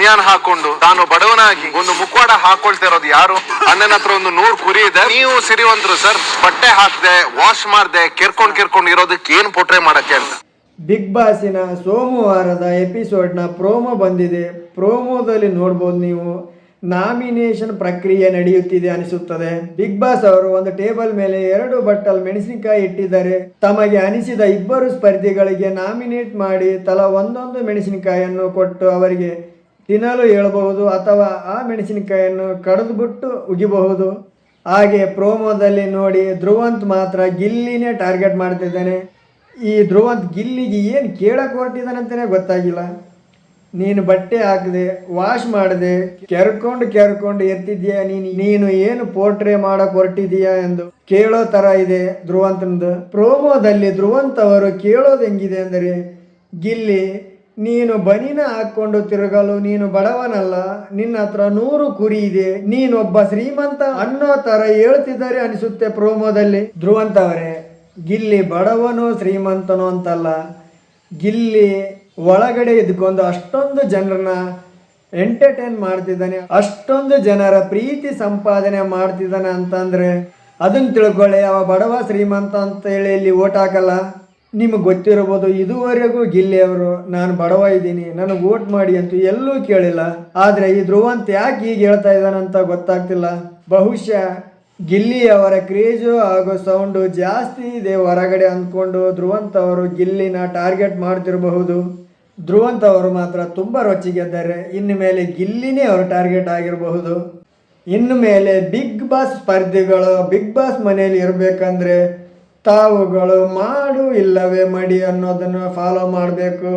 ಬನಿಯಾನ್ ಹಾಕೊಂಡು ತಾನು ಬಡವನಾಗಿ ಒಂದು ಮುಖವಾಡ ಹಾಕೊಳ್ತಿರೋದು ಯಾರು? ಅಣ್ಣನ ಹತ್ರ ಒಂದು ನೂರ್ ಕುರಿ ಇದೆ. ನೀವು ಸಿರಿವಂತರು ಸರ್, ಬಟ್ಟೆ ಹಾಕ್ದೆ ವಾಶ್ ಮಾಡ್ದೆ, ಕೆರ್ಕೊಂಡ್ ಕೆರ್ಕೊಂಡ್ ಇರೋದಕ್ಕೆ ಏನ್ ಪೋಟ್ರೆ ಮಾಡಕ್ಕೆ ಅಂತ? ಬಿಗ್ ಬಾಸಿನ ಸೋಮವಾರದ ಎಪಿಸೋಡ್ನ ಪ್ರೋಮೋ ಬಂದಿದೆ. ಪ್ರೋಮೋದಲ್ಲಿ ನೋಡ್ಬೋದು ನೀವು ನಾಮಿನೇಷನ್ ಪ್ರಕ್ರಿಯೆ ನಡೆಯುತ್ತಿದೆ ಅನಿಸುತ್ತದೆ. ಬಿಗ್ ಬಾಸ್ ಅವರು ಒಂದು ಟೇಬಲ್ ಮೇಲೆ ಎರಡು ಬಟ್ಟಲ್ ಮೆಣಸಿನಕಾಯಿ ಇಟ್ಟಿದ್ದಾರೆ. ತಮಗೆ ಅನಿಸಿದ ಇಬ್ಬರು ಸ್ಪರ್ಧಿಗಳಿಗೆ ನಾಮಿನೇಟ್ ಮಾಡಿ ತಲಾ ಒಂದೊಂದು ಮೆಣಸಿನಕಾಯಿಯನ್ನು ಕೊಟ್ಟು ಅವರಿಗೆ ತಿನ್ನಲು ಹೇಳಬಹುದು ಅಥವಾ ಆ ಮೆಣಸಿನಕಾಯಿಯನ್ನು ಕಡಿದುಬಿಟ್ಟು ಉಗಿಬಹುದು. ಹಾಗೆ ಪ್ರೋಮೋದಲ್ಲಿ ನೋಡಿ ಧ್ರುವಂತ್ ಮಾತ್ರ ಗಿಲ್ಲಿನೇ ಟಾರ್ಗೆಟ್ ಮಾಡ್ತಿದ್ದಾನೆ. ಈ ಧ್ರುವಂತ್ ಗಿಲ್ಲಿಗೆ ಏನು ಕೇಳಕ್ಕೆ ಹೊರಟಿದ್ದಾನಂತಲೇ ಗೊತ್ತಾಗಿಲ್ಲ. ನೀನು ಬಟ್ಟೆ ಹಾಕದೆ ವಾಶ್ ಮಾಡದೆ, ಕೆರ್ಕೊಂಡು ಕೆರ್ಕೊಂಡು ಎತ್ತಿದ್ಯಾ ನೀನು ನೀನು ಏನು ಪೋರ್ಟ್ರೇ ಮಾಡಕ್ ಹೊರಟಿದೀಯಾ ಎಂದು ಕೇಳೋ ತರ ಇದೆ ಧ್ರುವಂತನದು. ಪ್ರೋಮೋದಲ್ಲಿ ಧ್ರುವಂತ್ ಅವರು ಕೇಳೋದು ಹೆಂಗಿದೆ ಅಂದರೆ, ಗಿಲ್ಲಿ ನೀನು ಬನಿನ ಹಾಕೊಂಡು ತಿರುಗಲು ನೀನು ಬಡವನಲ್ಲ, ನಿನ್ನ ಹತ್ರ ನೂರು ಕುರಿ ಇದೆ, ನೀನೊಬ್ಬ ಶ್ರೀಮಂತ ಅನ್ನೋ ತರ ಹೇಳ್ತಿದ್ದಾರೆ ಅನಿಸುತ್ತೆ ಪ್ರೋಮೋದಲ್ಲಿ. ಧ್ರುವಂತವರೇ, ಗಿಲ್ಲಿ ಬಡವನು ಶ್ರೀಮಂತನು ಅಂತಲ್ಲ, ಗಿಲ್ಲಿ ಒಳಗಡೆ ಇದ್ಕೊಂಡು ಅಷ್ಟೊಂದು ಜನರನ್ನ ಎಂಟರ್ಟೈನ್ ಮಾಡ್ತಿದ್ದಾನೆ, ಅಷ್ಟೊಂದು ಜನರ ಪ್ರೀತಿ ಸಂಪಾದನೆ ಮಾಡ್ತಿದ್ದಾನೆ ಅಂತಂದ್ರೆ ಅದನ್ನ ತಿಳ್ಕೊಳ್ಳಿ, ಅವ ಬಡವ ಶ್ರೀಮಂತ ಅಂತ ಹೇಳಿ ಇಲ್ಲಿ ಓಟ್ ಹಾಕಲ್ಲ. ನಿಮಗೆ ಗೊತ್ತಿರಬಹುದು, ಇದುವರೆಗೂ ಗಿಲ್ಲಿ ಅವರು ನಾನು ಬಡವ ಇದ್ದೀನಿ ನನಗೆ ಓಟ್ ಮಾಡಿ ಅಂತ ಎಲ್ಲೂ ಕೇಳಿಲ್ಲ. ಆದರೆ ಈ ಧ್ರುವಂತ ಯಾಕೆ ಈಗ ಹೇಳ್ತಾ ಇದ್ದಾನಂತ ಗೊತ್ತಾಗ್ತಿಲ್ಲ. ಬಹುಶಃ ಗಿಲ್ಲಿ ಅವರ ಕ್ರೇಜು ಹಾಗೂ ಸೌಂಡು ಜಾಸ್ತಿ ಇದೆ ಹೊರಗಡೆ ಅಂದ್ಕೊಂಡು ಧ್ರುವಂತ ಅವರು ಗಿಲ್ಲಿನ ಟಾರ್ಗೆಟ್ ಮಾಡ್ತಿರಬಹುದು. ಧ್ರುವಂತ ಅವರು ಮಾತ್ರ ತುಂಬ ರೊಚ್ಚಿಗೆದ್ದಾರೆ ಇನ್ನು ಮೇಲೆ ಗಿಲ್ಲಿನೇ ಅವರು ಟಾರ್ಗೆಟ್ ಆಗಿರಬಹುದು. ಇನ್ನು ಮೇಲೆ ಬಿಗ್ ಬಾಸ್ ಸ್ಪರ್ಧಿಗಳು, ಬಿಗ್ ಬಾಸ್ ಮನೆಯಲ್ಲಿ ಇರಬೇಕಂದ್ರೆ ತಾವುಗಳು ಮಾಡು ಇಲ್ಲವೇ ಮಡಿ ಅನ್ನೋದನ್ನು ಫಾಲೋ ಮಾಡಬೇಕು.